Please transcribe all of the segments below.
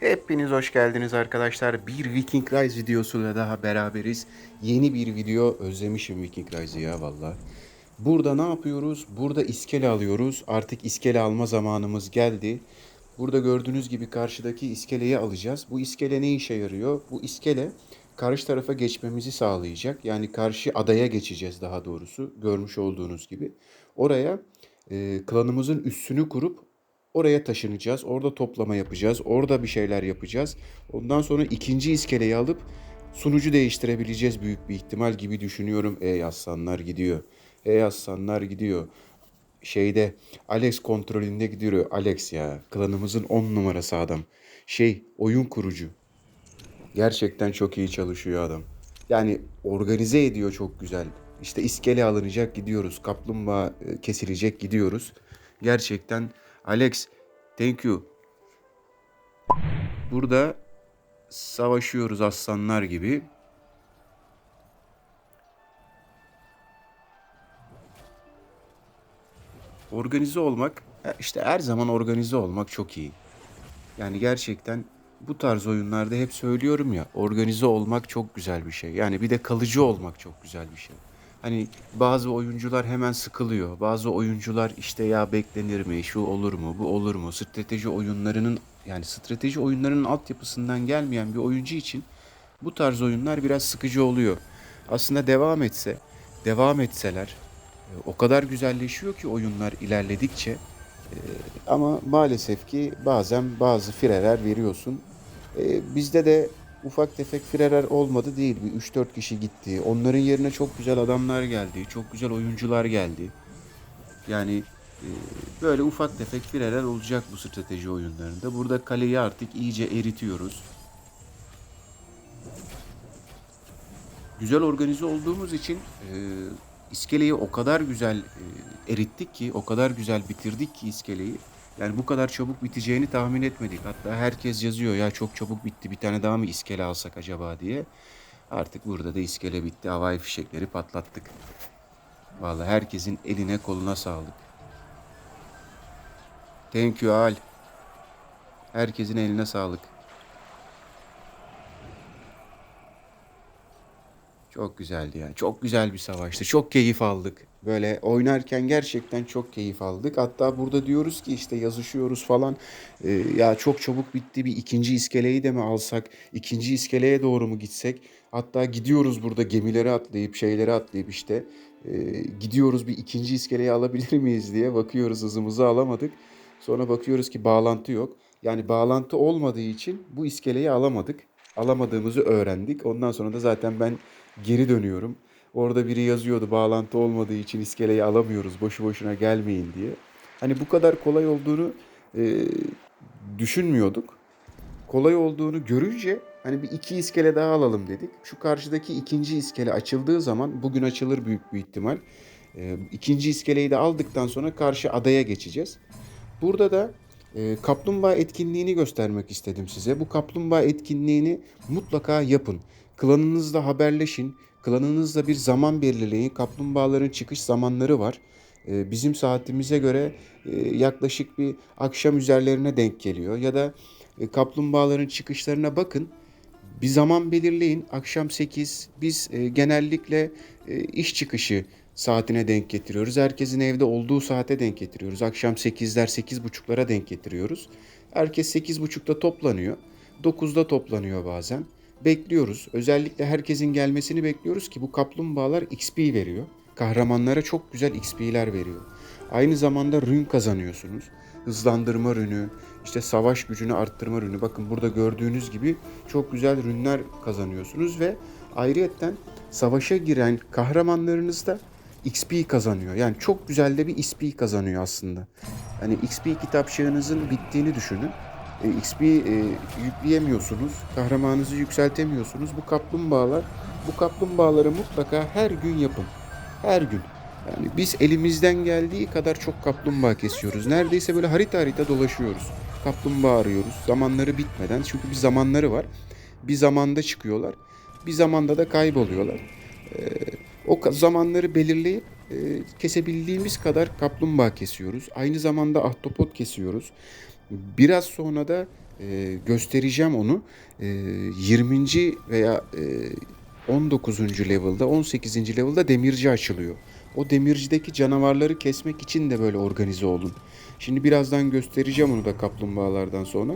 Hepiniz hoş geldiniz arkadaşlar. Bir Viking Rise videosuyla daha beraberiz. Yeni bir video. Özlemişim Viking Rise'ı ya valla. Burada ne yapıyoruz? Burada iskele alıyoruz. Artık iskele alma zamanımız geldi. Burada gördüğünüz gibi karşıdaki iskeleyi alacağız. Bu iskele ne işe yarıyor? Bu iskele karşı tarafa geçmemizi sağlayacak. Yani karşı adaya geçeceğiz daha doğrusu. Görmüş olduğunuz gibi. Oraya e, klanımızın üssünü kurup Oraya taşınacağız. Orada toplama yapacağız. Orada bir şeyler yapacağız. Ondan sonra ikinci iskeleyi alıp sunucu değiştirebileceğiz büyük bir ihtimal gibi düşünüyorum. Ey aslanlar gidiyor. Ey aslanlar gidiyor. Şeyde Alex kontrolünde gidiyor. Alex ya klanımızın 10 numarası adam. Şey oyun kurucu. Gerçekten çok iyi çalışıyor adam. Yani organize ediyor çok güzel. İşte iskele alınacak gidiyoruz. Kaplumbağa e, kesilecek gidiyoruz. Gerçekten Alex thank you. Burada savaşıyoruz aslanlar gibi. Organize olmak e, işte her zaman organize olmak çok iyi. Yani gerçekten bu tarz oyunlarda hep söylüyorum ya organize olmak çok güzel bir şey. Yani bir de kalıcı olmak çok güzel bir şey. Hani bazı oyuncular hemen sıkılıyor. Bazı oyuncular işte ya beklenir mi, şu olur mu, bu olur mu? Strateji oyunlarının yani strateji oyunlarının altyapısından gelmeyen bir oyuncu için bu tarz oyunlar biraz sıkıcı oluyor. Aslında devam etse, devam etseler e, o kadar güzelleşiyor ki oyunlar ilerledikçe. E, Ama maalesef ki bazen bazı fireler veriyorsun. E, bizde de ufak tefek fireler olmadı değil. Bir 3-4 kişi gitti. Onların yerine çok güzel adamlar geldi. Çok güzel oyuncular geldi. Yani e, böyle ufak tefek fireler olacak bu strateji oyunlarında. Burada kaleyi artık iyice eritiyoruz. Güzel organize olduğumuz için e, iskeleyi o kadar güzel e, erittik ki, o kadar güzel bitirdik ki iskeleyi. Yani bu kadar çabuk biteceğini tahmin etmedik. Hatta herkes yazıyor ya çok çabuk bitti bir tane daha mı iskele alsak acaba diye. Artık burada da iskele bitti. Havai fişekleri patlattık. Vallahi herkesin eline koluna sağlık. Thank you Al. Herkesin eline sağlık. Çok güzeldi yani. Çok güzel bir savaştı. Çok keyif aldık. Böyle oynarken gerçekten çok keyif aldık. Hatta burada diyoruz ki işte yazışıyoruz falan. Ee, ya çok çabuk bitti bir ikinci iskeleyi de mi alsak? İkinci iskeleye doğru mu gitsek? Hatta gidiyoruz burada gemileri atlayıp şeyleri atlayıp işte e, gidiyoruz bir ikinci iskeleyi alabilir miyiz diye bakıyoruz hızımızı alamadık. Sonra bakıyoruz ki bağlantı yok. Yani bağlantı olmadığı için bu iskeleyi alamadık. Alamadığımızı öğrendik. Ondan sonra da zaten ben geri dönüyorum. Orada biri yazıyordu bağlantı olmadığı için iskeleyi alamıyoruz boşu boşuna gelmeyin diye. Hani bu kadar kolay olduğunu e, düşünmüyorduk. Kolay olduğunu görünce hani bir iki iskele daha alalım dedik. Şu karşıdaki ikinci iskele açıldığı zaman bugün açılır büyük bir ihtimal. E, ikinci iskeleyi de aldıktan sonra karşı adaya geçeceğiz. Burada da e, kaplumbağa etkinliğini göstermek istedim size. Bu kaplumbağa etkinliğini mutlaka yapın. Klanınızla haberleşin. Klanınızla bir zaman belirleyin. Kaplumbağaların çıkış zamanları var. E, bizim saatimize göre e, yaklaşık bir akşam üzerlerine denk geliyor. Ya da e, kaplumbağaların çıkışlarına bakın. Bir zaman belirleyin. Akşam 8. Biz e, genellikle iş çıkışı saatine denk getiriyoruz. Herkesin evde olduğu saate denk getiriyoruz. Akşam 8'ler 8.30'lara denk getiriyoruz. Herkes 8.30'da toplanıyor. 9'da toplanıyor bazen. Bekliyoruz. Özellikle herkesin gelmesini bekliyoruz ki bu kaplumbağalar XP veriyor. Kahramanlara çok güzel XP'ler veriyor. Aynı zamanda rün kazanıyorsunuz. Hızlandırma rünü, işte savaş gücünü arttırma rünü. Bakın burada gördüğünüz gibi çok güzel rünler kazanıyorsunuz ve ayrıyetten savaşa giren kahramanlarınız da XP kazanıyor. Yani çok güzel de bir XP kazanıyor aslında. Hani XP kitapçığınızın bittiğini düşünün. E, XP e, yükleyemiyorsunuz. Kahramanınızı yükseltemiyorsunuz. Bu kaplumbağalar, bu kaplumbağaları mutlaka her gün yapın. Her gün. Yani biz elimizden geldiği kadar çok kaplumbağa kesiyoruz. Neredeyse böyle harita harita dolaşıyoruz. Kaplumbağa arıyoruz. Zamanları bitmeden. Çünkü bir zamanları var. Bir zamanda çıkıyorlar. Bir zamanda da kayboluyorlar. Ee, o zamanları belirleyip e, kesebildiğimiz kadar kaplumbağa kesiyoruz. Aynı zamanda ahtapot kesiyoruz. Biraz sonra da e, göstereceğim onu. E, 20. veya e, 19. level'da 18. level'da demirci açılıyor. O demircideki canavarları kesmek için de böyle organize olun. Şimdi birazdan göstereceğim onu da kaplumbağalardan sonra.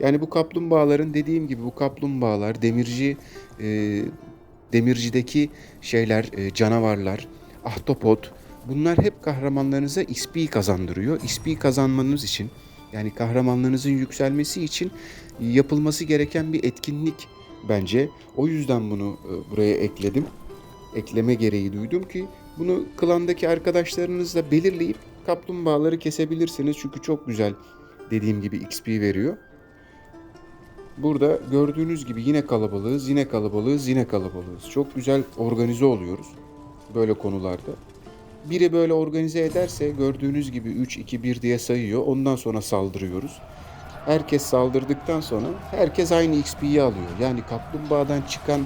Yani bu kaplumbağaların dediğim gibi bu kaplumbağalar demirci e, demircideki şeyler e, canavarlar ahtapot bunlar hep kahramanlarınıza XP kazandırıyor. XP kazanmanız için yani kahramanlarınızın yükselmesi için yapılması gereken bir etkinlik bence. O yüzden bunu e, buraya ekledim. Ekleme gereği duydum ki bunu klandaki arkadaşlarınızla belirleyip kaplumbağaları kesebilirsiniz. Çünkü çok güzel dediğim gibi XP veriyor. Burada gördüğünüz gibi yine kalabalığız, yine kalabalığız, yine kalabalığız. Çok güzel organize oluyoruz böyle konularda. Biri böyle organize ederse gördüğünüz gibi 3, 2, 1 diye sayıyor. Ondan sonra saldırıyoruz. Herkes saldırdıktan sonra herkes aynı XP'yi alıyor. Yani kaplumbağadan çıkan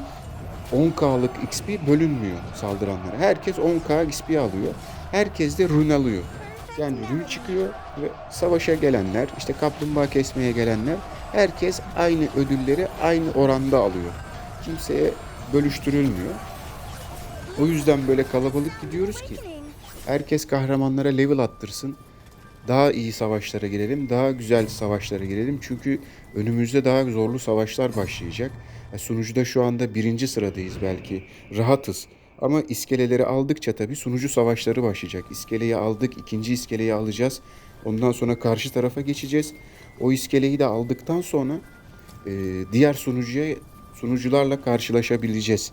10K'lık XP bölünmüyor saldıranlara. Herkes 10K XP alıyor. Herkes de rune alıyor. Yani rune çıkıyor ve savaşa gelenler, işte kaplumbağa kesmeye gelenler herkes aynı ödülleri aynı oranda alıyor. Kimseye bölüştürülmüyor. O yüzden böyle kalabalık gidiyoruz ki herkes kahramanlara level attırsın. Daha iyi savaşlara girelim, daha güzel savaşlara girelim. Çünkü önümüzde daha zorlu savaşlar başlayacak. E, Sunucuda şu anda birinci sıradayız belki. Rahatız. Ama iskeleleri aldıkça tabii sunucu savaşları başlayacak. İskeleyi aldık, ikinci iskeleyi alacağız. Ondan sonra karşı tarafa geçeceğiz. O iskeleyi de aldıktan sonra e, diğer sunucuya sunucularla karşılaşabileceğiz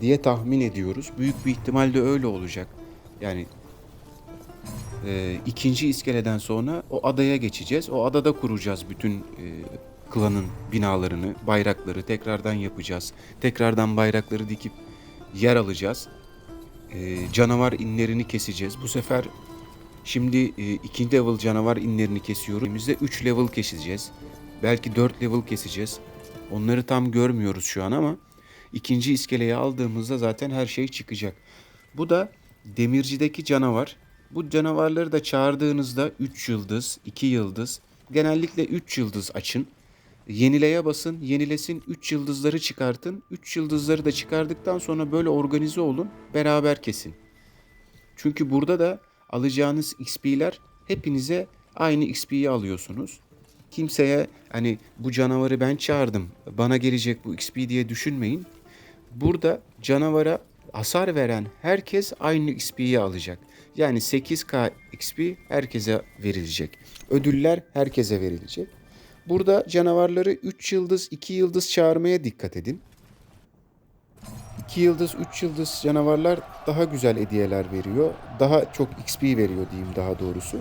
diye tahmin ediyoruz. Büyük bir ihtimalle öyle olacak. Yani e, ikinci iskeleden sonra o adaya geçeceğiz. O adada kuracağız bütün e, klanın binalarını, bayrakları tekrardan yapacağız. Tekrardan bayrakları dikip yer alacağız. E, canavar inlerini keseceğiz. Bu sefer şimdi e, ikinci level canavar inlerini kesiyoruz. Elimizde 3 level keseceğiz. Belki 4 level keseceğiz. Onları tam görmüyoruz şu an ama ikinci iskeleyi aldığımızda zaten her şey çıkacak. Bu da demircideki canavar. Bu canavarları da çağırdığınızda 3 yıldız, 2 yıldız, genellikle 3 yıldız açın. Yenileye basın, yenilesin, 3 yıldızları çıkartın. 3 yıldızları da çıkardıktan sonra böyle organize olun, beraber kesin. Çünkü burada da alacağınız XP'ler hepinize aynı XP'yi alıyorsunuz. Kimseye hani bu canavarı ben çağırdım, bana gelecek bu XP diye düşünmeyin. Burada canavara hasar veren herkes aynı XP'yi alacak. Yani 8K XP herkese verilecek. Ödüller herkese verilecek. Burada canavarları 3 yıldız, 2 yıldız çağırmaya dikkat edin. 2 yıldız, 3 yıldız canavarlar daha güzel hediyeler veriyor. Daha çok XP veriyor diyeyim daha doğrusu.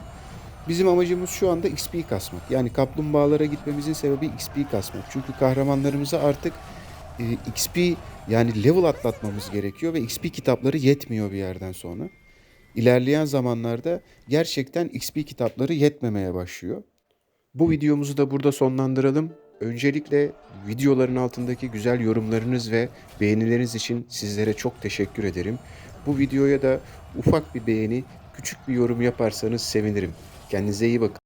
Bizim amacımız şu anda XP kasmak. Yani kaplumbağalara gitmemizin sebebi XP kasmak. Çünkü kahramanlarımıza artık e, XP yani level atlatmamız gerekiyor ve XP kitapları yetmiyor bir yerden sonra. İlerleyen zamanlarda gerçekten XP kitapları yetmemeye başlıyor. Bu videomuzu da burada sonlandıralım. Öncelikle videoların altındaki güzel yorumlarınız ve beğenileriniz için sizlere çok teşekkür ederim. Bu videoya da ufak bir beğeni, küçük bir yorum yaparsanız sevinirim. Kendinize iyi bakın.